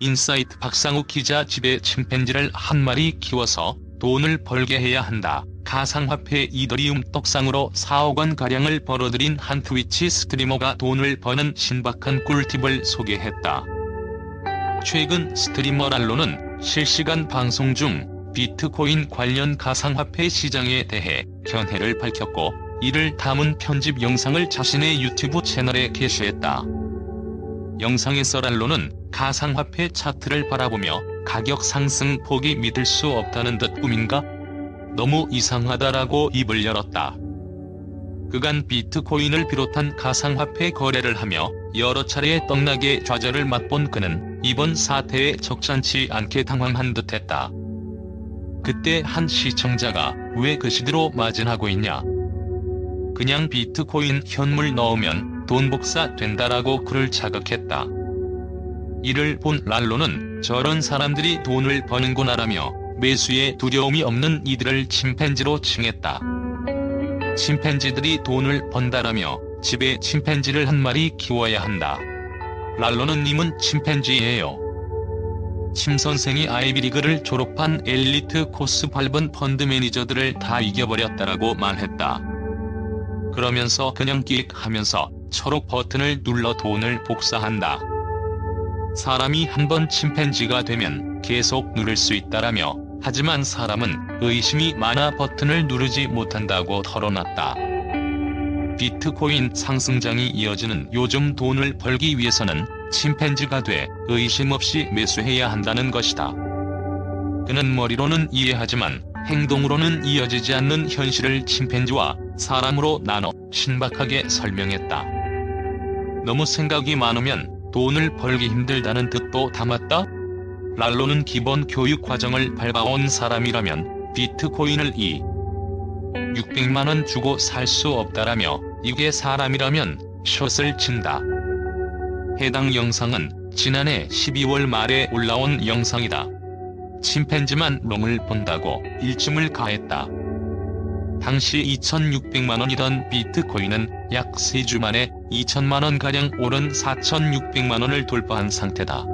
인사이트 박상욱 기자 집에 침팬지를 한 마리 키워서 돈을 벌게 해야 한다. 가상화폐 이더리움 떡상으로 4억 원 가량을 벌어들인 한 트위치 스트리머가 돈을 버는 신박한 꿀팁을 소개했다. 최근 스트리머 랄로는 실시간 방송 중 비트코인 관련 가상화폐 시장에 대해 견해를 밝혔고 이를 담은 편집 영상을 자신의 유튜브 채널에 게시했다. 영상에서 랄로는 가상화폐 차트를 바라보며 가격 상승 폭이 믿을 수 없다는 듯 꿈인가? 너무 이상하다라고 입을 열었다. 그간 비트코인을 비롯한 가상화폐 거래를 하며 여러 차례 떡락의 좌절을 맛본 그는 이번 사태에 적잖지 않게 당황한 듯 했다. 그때 한 시청자가 왜 그 시대로 마진하고 있냐? 그냥 비트코인 현물 넣으면 돈 복사 된다라고 그를 자극했다. 이를 본 랄로는 저런 사람들이 돈을 버는구나라며 매수에 두려움이 없는 이들을 침팬지로 칭했다. 침팬지들이 돈을 번다라며 집에 침팬지를 한 마리 키워야 한다. 랄로는 님은 침팬지예요. 침 선생이 아이비리그를 졸업한 엘리트 코스 밟은 펀드 매니저들을 다 이겨버렸다라고 말했다. 그러면서 그냥 끽 하면서 초록 버튼을 눌러 돈을 복사한다. 사람이 한 번 침팬지가 되면 계속 누를 수 있다라며 하지만 사람은 의심이 많아 버튼을 누르지 못한다고 털어놨다. 비트코인 상승장이 이어지는 요즘 돈을 벌기 위해서는 침팬지가 돼 의심 없이 매수해야 한다는 것이다. 그는 머리로는 이해하지만 행동으로는 이어지지 않는 현실을 침팬지와 사람으로 나눠 신박하게 설명했다. 너무 생각이 많으면 돈을 벌기 힘들다는 뜻도 담았다? 랄로는 기본 교육 과정을 밟아온 사람이라면 비트코인을 이 600만원 주고 살 수 없다라며 이게 사람이라면 숏을 친다. 해당 영상은 지난해 12월 말에 올라온 영상이다. 침팬지만 롱을 본다고 일침을 가했다. 당시 2,600만원이던 비트코인은 약 3주 만에 2천만원가량 오른 4,600만원을 돌파한 상태다.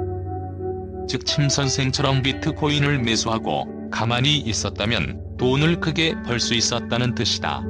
즉 침선생처럼 비트코인을 매수하고 가만히 있었다면 돈을 크게 벌 수 있었다는 뜻이다.